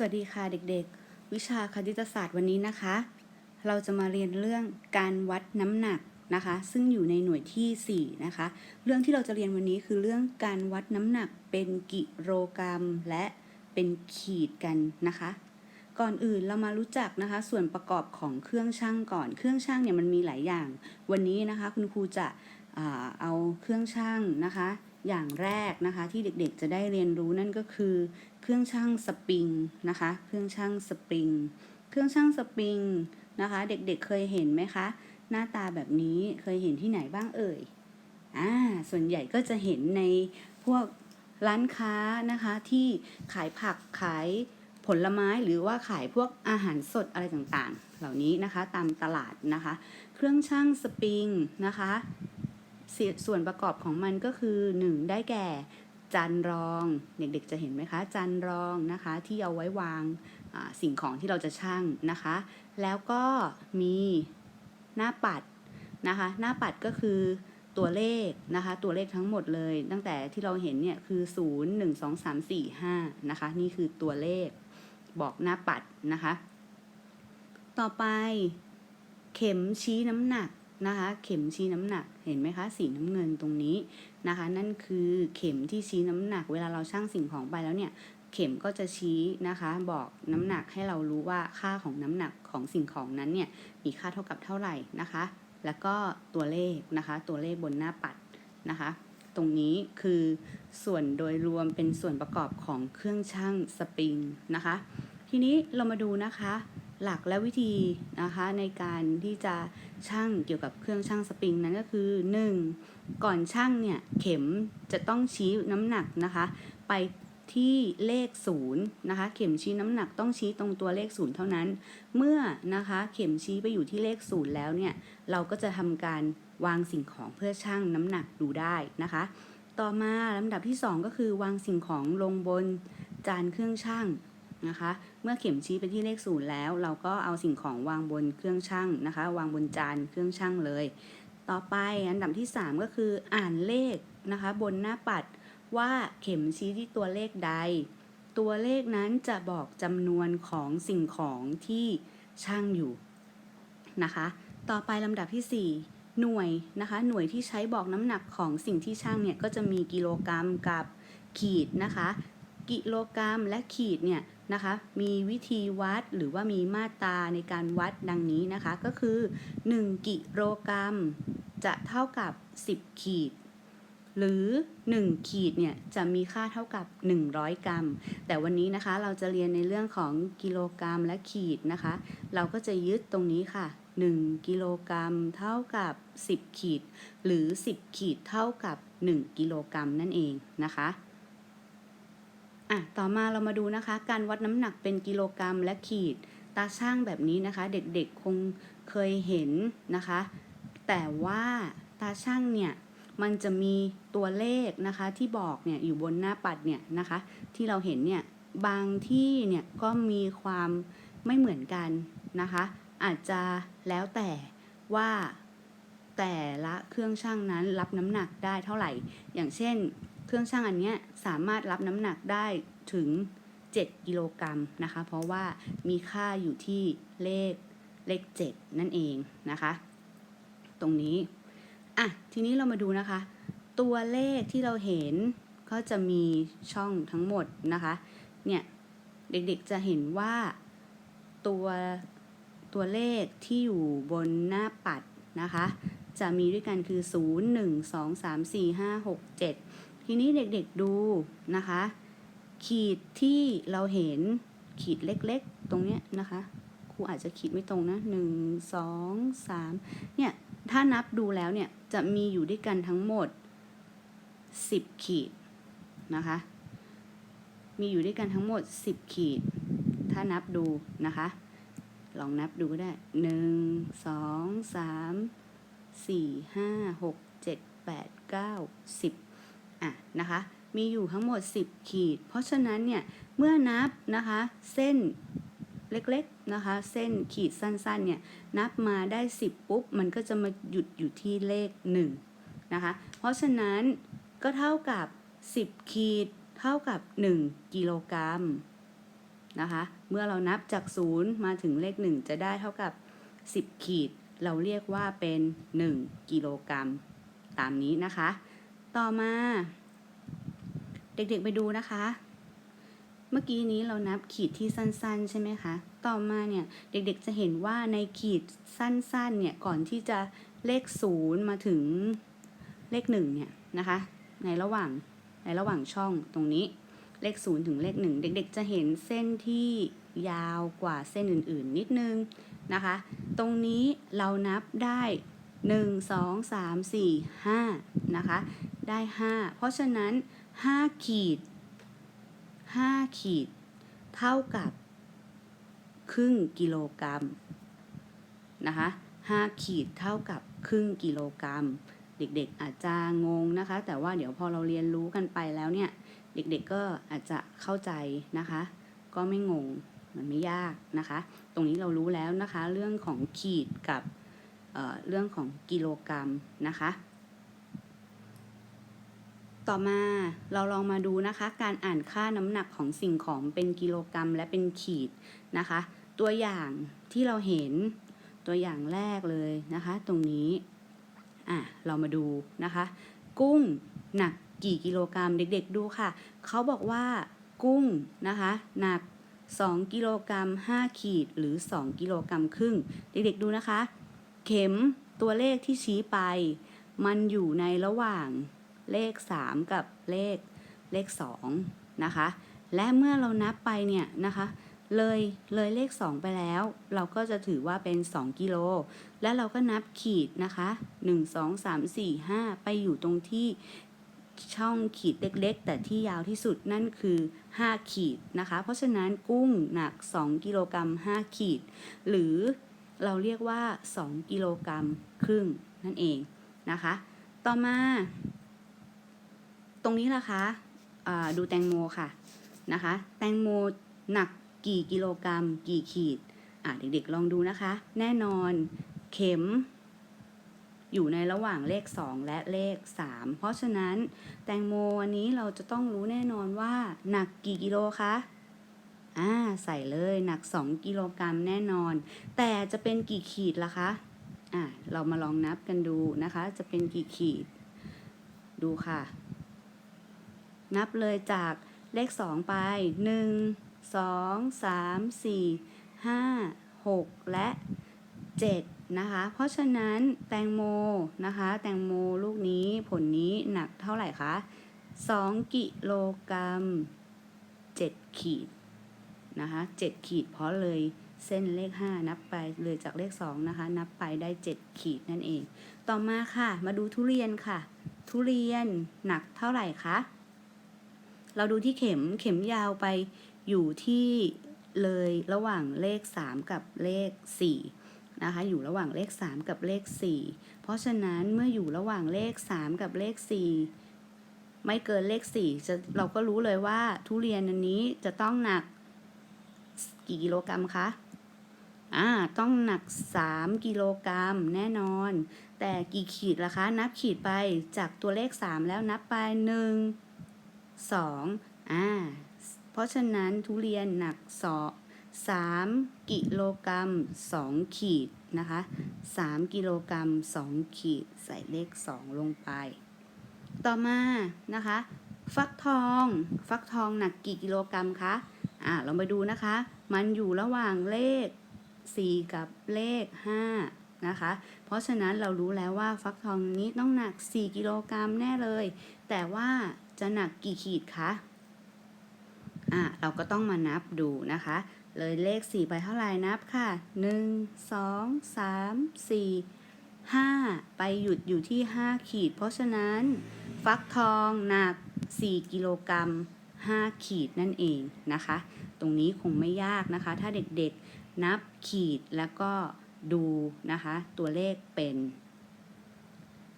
สวัสดีค่ะเด็กๆ วิชาคณิตศาสตร์วันนี้นะคะ เราจะมาเรียนเรื่องการวัดน้ำหนักนะคะ ซึ่งอยู่ในหน่วยที่4นะคะ เรื่องที่เราจะเรียนวันนี้คือเรื่องการวัดน้ำหนักเป็นกิโลกรัมและเป็นขีดกันนะคะ ก่อนอื่นเรามารู้จักนะคะ ส่วนประกอบของเครื่องช่างก่อนเครื่องช่างเนี่ยมันมีหลายอย่าง วันนี้นะคะ คุณครูจะเอาเครื่องช่างนะคะ อย่างแรกนะคะที่เด็กๆจะได้เรียนรู้นั่นก็คือ เครื่องช่างสปริงนะคะ เครื่องช่างสปริง เครื่องช่างสปริงนะคะ เด็กๆเคยเห็นไหมคะ หน้าตาแบบนี้เคยเห็นที่ไหนบ้างเอ่ยอ่าส่วนใหญ่ก็จะเห็นในพวกร้านค้านะคะที่ขายผักขายผลไม้หรือว่าขายพวกอาหารสดอะไรต่างๆ เหล่านี้นะคะตามตลาดนะคะ เครื่องช่างสปริงนะคะ ส่วนประกอบของมันก็คือ 1 ได้แก่จานรอง เด็กๆจะเห็นไหมคะจานรองนะคะที่เอาไว้วางสิ่งของที่เราจะชั่งนะคะ แล้วก็มีหน้าปัดนะคะ หน้าปัดก็คือตัวเลขนะคะ ตัวเลขทั้งหมดเลย ตั้งแต่ที่เราเห็นเนี่ยคือ 0 1 2 3 4 5นะคะ นี่คือตัวเลขบอกหน้าปัดนะคะ ต่อไปเข็มชี้น้ำหนัก นะคะ เข็มชี้น้ำหนักเห็นไหมคะ สีน้ำเงินตรงนี้นะคะ นั่นคือเข็มที่ชี้น้ำหนัก เวลาเราชั่งสิ่งของไปแล้วเนี่ย เข็มก็จะชี้นะคะ บอกน้ำหนักให้เรารู้ว่าค่าของน้ำหนักของสิ่งของนั้นเนี่ยมีค่าเท่ากับเท่าไหร่นะคะ แล้วก็ตัวเลขนะคะ ตัวเลขบนหน้าปัดนะคะ ตรงนี้คือส่วนโดยรวมเป็นส่วนประกอบของเครื่องชั่งสปริงนะคะ ทีนี้เรามาดูนะคะ หลักและวิธีนะคะในการที่จะชั่งเกี่ยวกับเครื่องชั่งสปริงนั้นก็คือ 1. ก่อนชั่งเนี่ยเข็มจะต้องชี้น้ำหนักนะคะไปที่เลขศูนย์นะคะเข็มชี้น้ำหนักต้องชี้ตรงตัวเลขศูนย์เท่านั้น เมื่อนะคะเข็มชี้ไปอยู่ที่เลขศูนย์แล้วเนี่ยเราก็จะทำการวางสิ่งของเพื่อชั่งน้ำหนักดูได้นะคะ ต่อมาลำดับที่ 2 ก็คือวางสิ่งของลงบนจานเครื่องชั่ง นะคะ เมื่อเข็มชี้ไปที่เลขศูนย์แล้ว เราก็เอาสิ่งของวางบนเครื่องชั่งนะคะ วางบนจานเครื่องชั่งเลย ต่อไปอันดับที่ 3 ก็คืออ่านเลขนะคะ บนหน้าปัดว่าเข็มชี้ที่ตัวเลขใด ตัวเลขนั้นจะบอกจำนวนของสิ่งของที่ชั่งอยู่นะคะ ต่อไปลำดับที่ 4 หน่วยนะคะ หน่วยที่ใช้บอกน้ำหนักของสิ่งที่ชั่งเนี่ยก็จะมีกิโลกรัมกับขีดนะคะ กิโลกรัมและขีดเนี่ย นะคะ มีวิธีวัดหรือว่ามีมาตราในการวัดดังนี้นะคะ ก็คือ 1 กิโลกรัม จะเท่ากับ 10 ขีด หรือ 1 ขีดเนี่ยจะมีค่าเท่ากับ 100 กรัม แต่วันนี้นะคะเราจะเรียนในเรื่องของกิโลกรัมและขีดนะคะ เราก็จะยึดตรงนี้ค่ะ 1 กิโลกรัมเท่ากับ 10 ขีด หรือ 10 ขีดเท่ากับ 1 กิโลกรัมนั่นเองนะคะ อะต่อมาเรามาดูนะคะ การวัดน้ำหนักเป็นกิโลกรัมและขีด ตาช่างแบบนี้นะคะ เด็กๆคงเคยเห็นนะคะ แต่ว่าตาช่างเนี่ยมันจะมีตัวเลขนะคะที่บอกเนี่ยอยู่บนหน้าปัดเนี่ยนะคะ ที่เราเห็นเนี่ยบางที่เนี่ยก็มีความไม่เหมือนกันนะคะ อาจจะแล้วแต่ว่าแต่ละเครื่องช่างนั้นรับน้ำหนักได้เท่าไหร่ อย่างเช่น เครื่องช่างอันนี้สามารถรับน้ำหนักได้ถึง 7 กิโลกรัมนะคะ เพราะว่ามีค่าอยู่ที่เลขเลข 7 นั่นเองนะคะ ตรงนี้ อะ ทีนี้เรามาดูนะคะ ตัวเลขที่เราเห็นก็จะมีช่องทั้งหมดนะคะ เนี่ย เด็กๆจะเห็นว่าตัวตัวเลขที่อยู่บนหน้าปัดนะคะ จะมีด้วยกันคือ 0 1 2 3 4 5 6 7 ทีนี้เด็กๆดูนะคะ ขีดที่เราเห็นขีดเล็กๆ ตรงเนี้ยนะคะครูอาจจะขีดไม่ตรงนะ1 2 3เนี่ยถ้านับดูแล้วเนี่ยจะมีอยู่ด้วยกันทั้งหมด 10 ขีดนะคะ มีอยู่ด้วยกันทั้งหมด 10 ขีด ถ้านับดูนะคะ ลองนับดูก็ได้1 2 3 4 5 6 7 8 9 10 อะนะคะมีอยู่ทั้งหมด 10 ขีด เพราะฉะนั้นเนี่ยเมื่อนับนะคะเส้นเล็กๆนะคะเส้นขีดสั้นๆเนี่ยนับมาได้ 10 ปุ๊บ มันก็จะมาหยุดอยู่ที่เลข1นะคะเพราะฉะนั้นก็เท่ากับ 10 ขีดเท่ากับ 1 กิโลกรัมนะคะเมื่อเรานับจาก 0 มาถึงเลข 1 จะได้เท่ากับ 10 ขีด เราเรียกว่าเป็น 1 กิโลกรัม ตามนี้นะคะ ต่อมา เด็กๆไปดูนะคะ เมื่อกี้นี้เรานับขีดที่สั้น ๆ ใช่ไหมคะ ต่อมาเนี่ยเด็กๆจะเห็นว่าในขีดสั้น ๆ เนี่ยก่อนที่จะเลข0มาถึงเลข1เนี่ยนะคะ ในระหว่างในระหว่างช่องตรงนี้เลข0ถึงเลข1เด็กๆจะเห็นเส้นที่ยาวกว่าเส้นอื่นๆ นิดนึงนะคะ ตรงนี้เรานับได้ 1 2 3 4 5นะคะ ได้ 5 เพราะฉะนั้น 5 ขีด 5 ขีด เท่ากับ ครึ่งกิโลกรัมนะคะ5ขีดเท่ากับครึ่งกิโลกรัม เด็กๆอาจจะงงนะคะ แต่ว่าเดี๋ยวพอเราเรียนรู้กันไปแล้วเนี่ย เด็กๆก็อาจจะเข้าใจนะคะ ก็ไม่งงมันไม่ยากนะคะ ตรงนี้เรารู้แล้วนะคะ เรื่องของขีดกับเเรื่องของกิโลกรัมนะคะ ต่อมาเราลองมาดูนะคะ การอ่านค่าน้ำหนักของสิ่งของเป็นกิโลกรัมและเป็นขีดนะคะ ตัวอย่างที่เราเห็นตัวอย่างแรกเลยนะคะ ตรงนี้อะเรามาดูนะคะ กุ้งหนักกี่กิโลกรัมเด็กๆดูค่ะ เขาบอกว่ากุ้งนะคะหนัก 2 กิโลกรัม 5 ขีดหรือ 2 กิโลกรัมครึ่ง เด็กๆดูนะคะ เข็มตัวเลขที่ชี้ไป มันอยู่ในระหว่าง เลข 3 กับเลขเลข2นะคะ และเมื่อเรานับไปเนี่ยนะคะ เลยเลยเลข 2 ไปแล้ว เราก็จะถือว่าเป็น 2 กิโล และเราก็นับขีดนะคะ 1 2 3 4 5 ไปอยู่ตรงที่ช่องขีดเล็กๆ แต่ที่ยาวที่สุดนั่นคือ 5 ขีดนะคะ เพราะฉะนั้นกุ้งหนัก 2 กิโลกรัม5ขีด หรือเราเรียกว่า 2 กิโลกรัมครึ่งนั่นเองนะคะ ต่อมา ตรงนี้ล่ะคะอ่าดูแตงโมค่ะนะคะ แตงโมหนักกี่กิโลกรัม กี่ขีดอ่าเด็กๆลองดูนะคะ แน่นอนเข็ม อยู่ในระหว่างเลข 2 และเลข 3 เพราะฉะนั้นแตงโมอันนี้เราจะต้องรู้แน่นอนว่า หนักกี่กิโลคะอ่าใส่เลยหนัก 2 กิโลกรัมแน่นอน แต่จะเป็นกี่ขีดล่ะคะอ่าเรามาลองนับกันดูนะคะ จะเป็นกี่ขีดดูค่ะ นับเลยจากเลข 2 ไป 1 2 3 4 5 6 และ 7 นะคะ เพราะฉะนั้นแตงโมนะคะ แตงโมลูกนี้ผลนี้หนักเท่าไหร่คะ 2 กิโลกรัม 7 ขีดนะคะ7ขีดเพราะเลยเส้นเลข 5 นับไปเลยจากเลข 2 นะคะ นับไปได้ 7 ขีดนั่นเอง ต่อมาค่ะ มาดูทุเรียนค่ะ ทุเรียนหนักเท่าไหร่คะ เราดูที่เข็มเข็มยาวไปอยู่ที่เลยระหว่างเลข 3 กับเลข 4 นะคะ อยู่ระหว่างเลข 3 กับเลข 4 เพราะฉะนั้นเมื่ออยู่ระหว่างเลข 3 กับเลข 4 ไม่เกินเลข4จะเราก็รู้เลยว่าทุเรียนอันนี้จะต้องหนักกี่กิโลกรัมคะ อ่า ต้องหนัก 3 กิโลกรัมแน่นอน แต่กี่ขีดล่ะคะ นับขีดไปจากตัวเลข 3 แล้วนับไป 1 2อ่าเพราะฉะนั้นทุเรียนหนักสอ3กิโลกรัม2ขีดนะคะ3กิโลกรัม2ขีดใส่เลข 2 ลงไป ต่อมานะคะ ฟักทอง ฟักทองหนักกี่กิโลกรัมคะอ่าเรามาดูนะคะ มันอยู่ระหว่างเลข 4 กับเลข 5 นะคะ เพราะฉะนั้นเรารู้แล้วว่าฟักทองนี้ต้องหนัก 4 กิโลกรัมแน่เลย แต่ว่า จะหนักกี่ขีดคะอะเราก็ต้องมานับดูนะคะ เลยเลข 4 ไปเท่าไหร่นับค่ะ 1 2 3 4 5 ไปหยุดอยู่ที่ 5 ขีด เพราะฉะนั้นฟักทองหนัก 4 กิโลกรัม 5 ขีดนั่นเองนะคะ ตรงนี้คงไม่ยากนะคะ ถ้าเด็กๆนับขีดแล้วก็ดูนะคะ ตัวเลขเป็น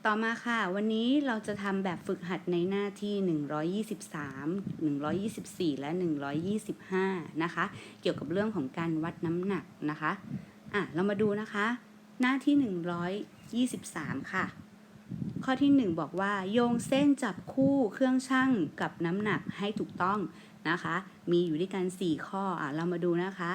ต่อมาค่ะ วันนี้เราจะทำแบบฝึกหัดในหน้าที่ 123 124 และ 125 นะคะ เกี่ยวกับเรื่องของการวัดน้ำหนักนะคะ อะ เรามาดูนะคะ หน้าที่ 123 ค่ะ ข้อที่ 1 บอกว่า โยงเส้นจับคู่เครื่องชั่งกับน้ำหนักให้ถูกต้องนะคะ มีอยู่ด้วยกัน 4 ข้อ อะ เรามาดูนะคะ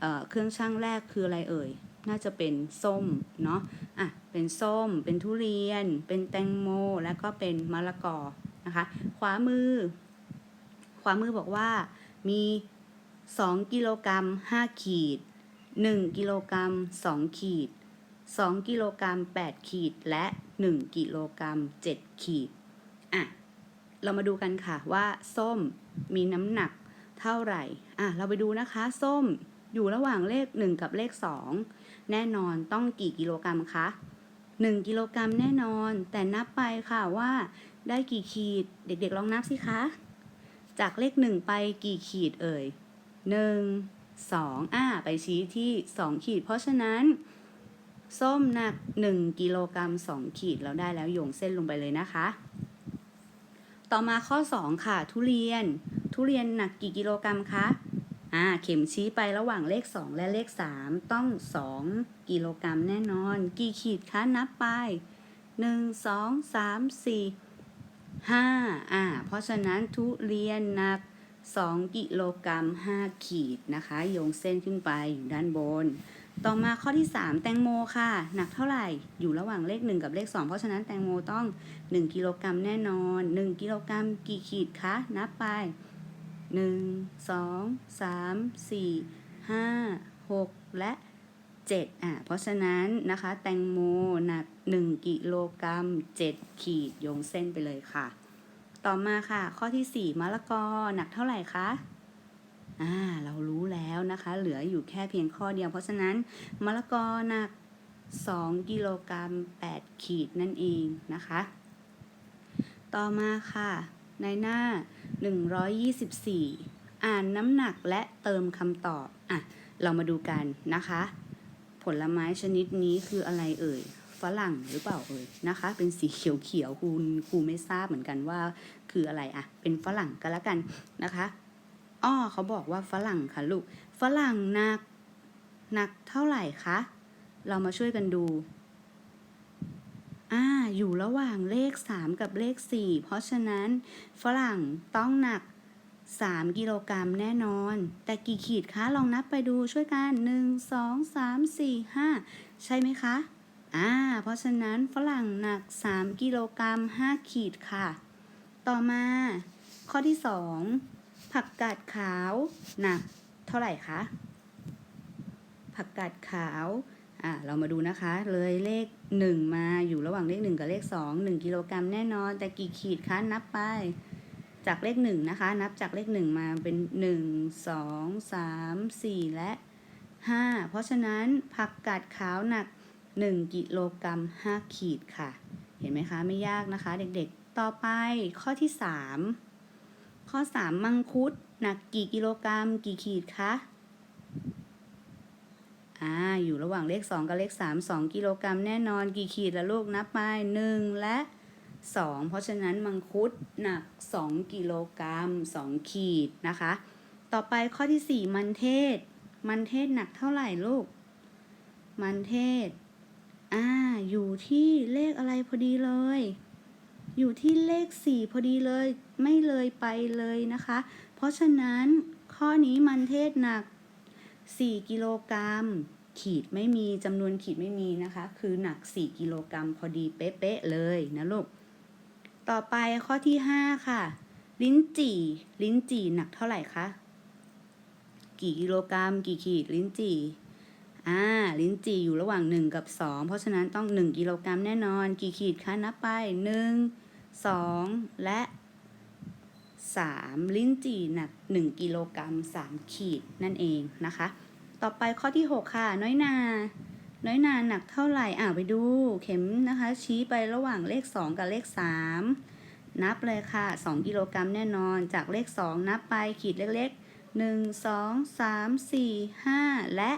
เเครื่องช่างแรกคืออะไรเอ่ย น่าจะเป็นส้มเนาะอะเป็นส้ม เป็นทุเรียน เป็นแตงโม แล้วก็เป็นมะละกอนะคะ ขวามือ ขวามือบอกว่ามี 2 กิโลกรัม5ขีด 1 กิโลกรัม2ขีด 2 กิโลกรัม8ขีดและ 1 กิโลกรัม7ขีดอะเรามาดูกันค่ะว่าส้มมีน้ำหนักเท่าไหร่ อะ เราไปดูนะคะ ส้มอยู่ระหว่างเลข 1 กับเลข 2 แน่นอนต้องกี่กิโลกรัมคะ1กิโลกรัมแน่นอน แต่นับไปค่ะว่าได้กี่ขีด เด็กๆลองนับสิคะ จากเลข 1 ไปกี่ขีดเอ่ย 1 2อ่าไปชี้ที่ 2 ขีด เพราะฉะนั้น ส้มหนัก 1 กิโลกรัม 2 ขีดเราได้แล้วโยงเส้นลงไปเลยนะคะ ต่อมาข้อ 2 ค่ะ ทุเรียน ทุเรียนหนักกี่กิโลกรัมคะ อ่าเข็มชี้ไประหว่างเลข 2 และเลข 3 ต้อง 2 กิโลกรัมแน่นอน กี่ขีดคะนับไป 1 2 3 4 5อ่าเพราะฉะนั้นทุเรียนหนัก 2 กิโลกรัม 5 ขีดนะคะ โยงเส้นขึ้นไปอยู่ด้านบน ต่อมาข้อที่ 3 แตงโมค่ะ หนักเท่าไหร่อยู่ระหว่างเลข 1 กับเลข 2 เพราะฉะนั้นแตงโมต้อง 1 กิโลกรัมแน่นอน 1 กิโลกรัมกี่ขีดคะนับไป 1 2 3 4 5 6และ7อะเพราะฉะนั้นนะคะแตงโมหนัก1กิโลกรัม7ขีดโยงเส้นไปเลยค่ะ ต่อมาค่ะ ข้อที่4มะละกอหนักเท่าไหร่คะอ่าเรารู้แล้วนะคะ เหลืออยู่แค่เพียงข้อเดียว เพราะฉะนั้นมะละกอหนัก 2 กิโลกรัม8ขีดนั่นเองนะคะ ต่อมาค่ะ ในหน้า 124 อ่านน้ำหนักและเติมคำตอบ อะ เรามาดูกันนะคะ ผลไม้ชนิดนี้คืออะไรเอ่ย ฝรั่งหรือเปล่าเอ่ยนะคะ เป็นสีเขียวเขียวคุณครูไม่ทราบเหมือนกันว่าคืออะไรอะ เป็นฝรั่งกันแล้วกันนะคะอ้อเขาบอกว่าฝรั่งค่ะลูก ฝรั่งหนักหนักเท่าไหร่คะ เรามาช่วยกันดู อ่าอยู่ระหว่างเลข 3 กับเลข 4 เพราะฉะนั้นฝรั่งต้องหนัก 3 กิโลกรัมแน่นอน แต่กี่ขีดคะ ลองนับไปดูช่วยกัน 1 2 3 4 5 ใช่ไหมคะอ่าเพราะฉะนั้นฝรั่งหนัก 3 กิโลกรัม 5 ขีดค่ะ ต่อมา ข้อที่ 2 ผักกาดขาว หนัก เท่าไหร่คะ ผักกาดขาว อ่าเรามาดูนะคะ เลยเลข 1 มาอยู่ระหว่างเลข 1 กับเลข 2 1 กิโลกรัมแน่นอน แต่กี่ขีดคะนับไป จากเลข 1 นะคะ นับจากเลข 1 มาเป็น 1 2 3 4 และ 5 เพราะฉะนั้นผักกาดขาวหนัก 1 กิโลกรัม 5 ขีดค่ะ เห็นไหมคะ ไม่ยากนะคะ เด็กๆ ต่อไปข้อที่ 3 ข้อ 3 มังคุดหนักกี่กิโลกรัม กี่ขีดคะ อ่าอยู่ระหว่างเลข 2 กับเลข 3 2 กิโลกรัมแน่นอนกี่ขีดละลูกนับไป1 และ 2 เพราะฉะนั้นมังคุดหนัก 2 กิโลกรัม 2 ขีดนะคะ ต่อไปข้อที่ 4 มันเทศ มันเทศหนักเท่าไหร่ลูก มันเทศอ่าอยู่ที่เลขอะไรพอดีเลย อยู่ที่เลข 4 พอดีเลยไม่เลยไปเลยนะคะ เพราะฉะนั้นข้อนี้มันเทศหนัก 4 กิโลกรัม ขีดไม่มีจำนวนขีดไม่มีนะคะ คือหนัก 4 กิโลกรัมพอดีเป๊ะๆเลยนะลูก ต่อไปข้อที่ 5 ค่ะ ลิ้นจี่ ลิ้นจี่หนักเท่าไหร่คะ กี่กิโลกรัม กี่ขีดลิ้นจี่อ่า ลิ้นจี่อยู่ระหว่าง 1 กับ 2 เพราะฉะนั้นต้อง 1 กิโลกรัมแน่นอน กี่ขีดคะ นับไป 1 2 และ 3 ลิ้นจี่หนัก 1 กิโลกรัม 3 ขีดนั่นเองนะคะ ต่อไปข้อที่ 6 ค่ะ น้อยนา น้อยนาหนักเท่าไหร่อ่าไปดูเข็มนะคะ ชี้ไประหว่างเลข 2 กับเลข 3 นับเลยค่ะ 2 กิโลกรัมแน่นอน จากเลข 2 นับไปขีดเล็ก ๆ 1 2 3 4 5 และ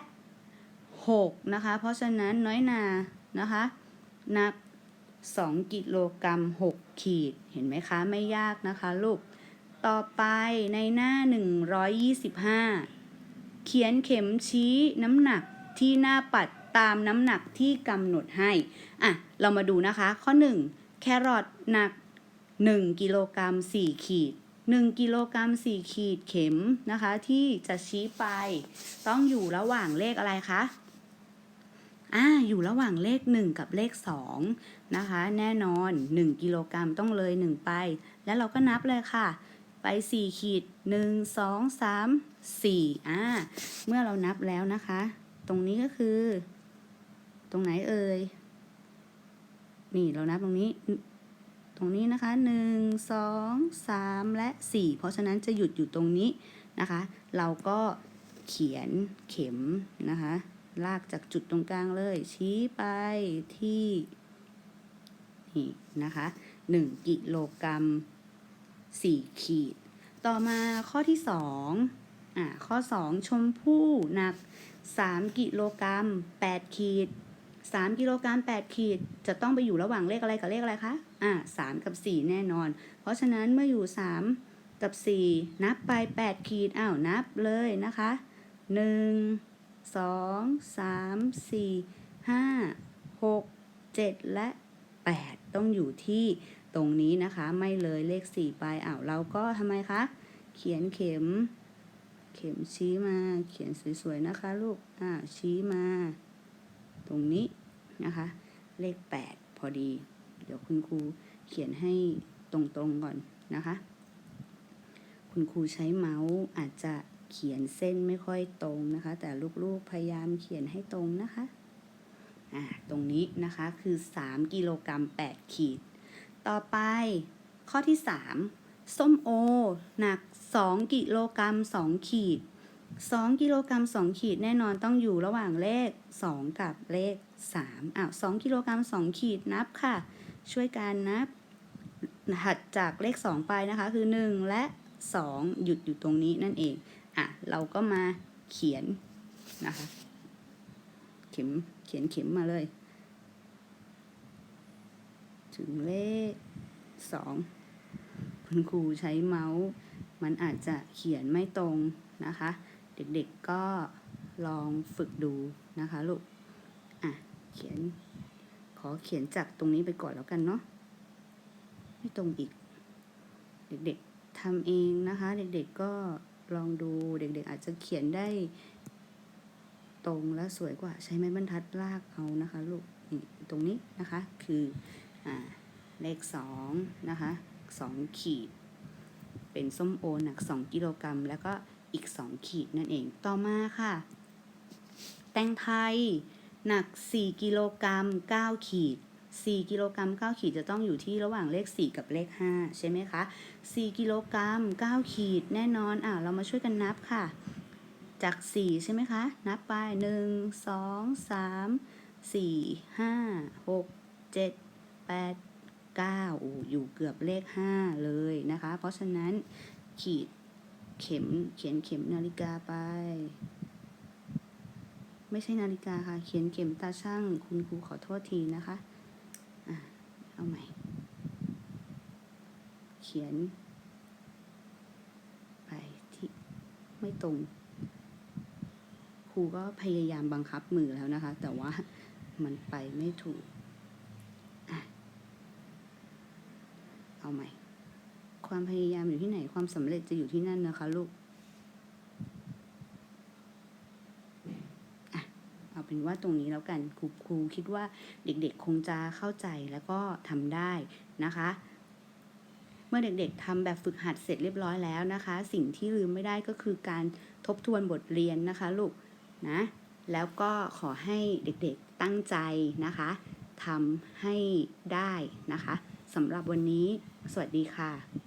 6 นะคะ เพราะฉะนั้นน้อยนานะคะหนัก2กิโลกรัม6ขีด เห็นไหมคะ ไม่ยากนะคะ ลูก ต่อไปในหน้า 125 เขียนเข็มชี้น้ำหนักที่หน้าปัดตามน้ำหนักที่กำหนดให้ อะ เรามาดูนะคะ ข้อ 1 แครอทหนัก 1 กิโลกรัม 4 ขีด 1 กิโลกรัม 4 ขีดเข็มนะคะ ที่จะชี้ไป ต้องอยู่ระหว่างเลขอะไรคะอ่าอยู่ระหว่างเลข 1 กับเลข 2 นะคะ แน่นอน 1 กิโลกรัมต้องเลย 1 ไป แล้วเราก็นับเลยค่ะ ไป 4 ขีด 1 2 3 4 อ่า เมื่อเรานับแล้วนะคะ ตรงนี้ก็คือ ตรงไหนเอ่ย นี่เรานับตรงนี้ ตรงนี้นะคะ 1 2 3 และ 4 เพราะฉะนั้นจะหยุดอยู่ตรงนี้นะคะ เราก็เขียนเข็มนะคะ ลากจากจุดตรงกลางเลย ชี้ไปที่ นี่นะคะ 1 กิโลกรัม 4 ขีด ต่อมาข้อที่2อ่าข้อ 2 ชมพู่หนัก 3 กิโลกรัม 8 ขีด 3 กิโลกรัม 8 ขีด จะต้องไปอยู่ระหว่างเลขอะไรกับเลขอะไรคะ อ่า3กับ 4 แน่นอน เพราะฉะนั้นเมื่ออยู่ 3 กับ 4 นับไป 8 ขีด อ้าวนับเลยนะคะ 1 2 3 4 5 6 7 และ 8 ต้องอยู่ที่ ตรงนี้นะคะไม่เลยเลข 4 ไปอ้าวเราก็ทำไมคะ เขียนเข็ม เข็มชี้มา เขียนสวยๆนะคะ ลูกอ่าชี้มา ตรงนี้นะคะ เลข 8 พอดี เดี๋ยวคุณครูเขียนให้ตรงๆก่อนนะคะ คุณครูใช้เมาส์อาจจะเขียนเส้นไม่ค่อยตรงนะคะ แต่ลูกๆพยายามเขียนให้ตรงนะคะอ่าตรงนี้นะคะคือ 3 กิโลกรัม8ขีด ต่อไปข้อที่ 3 ส้มโอ หนัก 2 กิโลกรัม 2 ขีด 2 กิโลกรัม 2 ขีดแน่นอนต้องอยู่ระหว่างเลข 2 กับเลข 3อ้าว2กิโลกรัม 2 ขีดนับค่ะ ช่วยกันนับถัดจากเลข 2 ไปนะคะ คือ 1 และ 2 หยุดอยู่ตรงนี้นั่นเอง อะ เราก็มาเขียนนะคะ เข็มเขียนเข็มมาเลย ถึงเลข 2 คุณครูใช้เมาส์มันอาจจะเขียนไม่ตรงนะคะ เด็กๆก็ลองฝึกดูนะคะลูก อะ เขียน ขอเขียนจากตรงนี้ไปก่อนแล้วกันเนาะ ไม่ตรงอีก เด็กๆทำเองนะคะ เด็กๆก็ลองดู เด็กๆอาจจะเขียนได้ตรงและสวยกว่าใช้ไม้บรรทัดลากเอานะคะลูกนี่ตรงนี้นะคะ คือ เลขสองนะคะสองขีด เป็นส้มโอหนัก2กิโลกรัม แล้วก็อีก2ขีดนั่นเอง ต่อมาค่ะ แตงไทยหนัก 4 กิโลกรัม 9 ขีด 4 กิโลกรัม 9 ขีดจะต้องอยู่ที่ระหว่างเลข 4 กับเลข 5 ใช่ไหมคะ 4 กิโลกรัม 9 ขีดแน่นอน อ่าเรามาช่วยกันนับค่ะ จาก 4 ใช่ไหมคะ นับไป 1 2 3 4 5 6 7 8 9อ้อยู่เกือบเลข 5 เลยนะคะ เพราะฉะนั้นขีดเข็มเขียนเข็มนาฬิกาไป ไม่ใช่นาฬิกาค่ะ เขียนเข็มตาช่าง คุณครูขอโทษทีนะคะอะเอาใหม่ เขียน ไปที่ไม่ตรง ครูก็พยายามบังคับมือแล้วนะคะ แต่ว่ามันไปไม่ถูก เอาใหม่ ความพยายามอยู่ที่ไหน ความสำเร็จจะอยู่ที่นั่นนะคะ ลูกอะเอาเป็นว่าตรงนี้แล้วกันครูครูคิดว่าเด็กๆ คงจะเข้าใจแล้วก็ทำได้นะคะ เมื่อเด็กๆทำแบบฝึกหัดเสร็จเรียบร้อยแล้วนะคะ สิ่งที่ลืมไม่ได้ก็คือการทบทวนบทเรียนนะคะ ลูกนะแล้วก็ขอให้เด็กๆตั้งใจนะคะทำให้ได้นะคะสำหรับวันนี้ สวัสดีค่ะ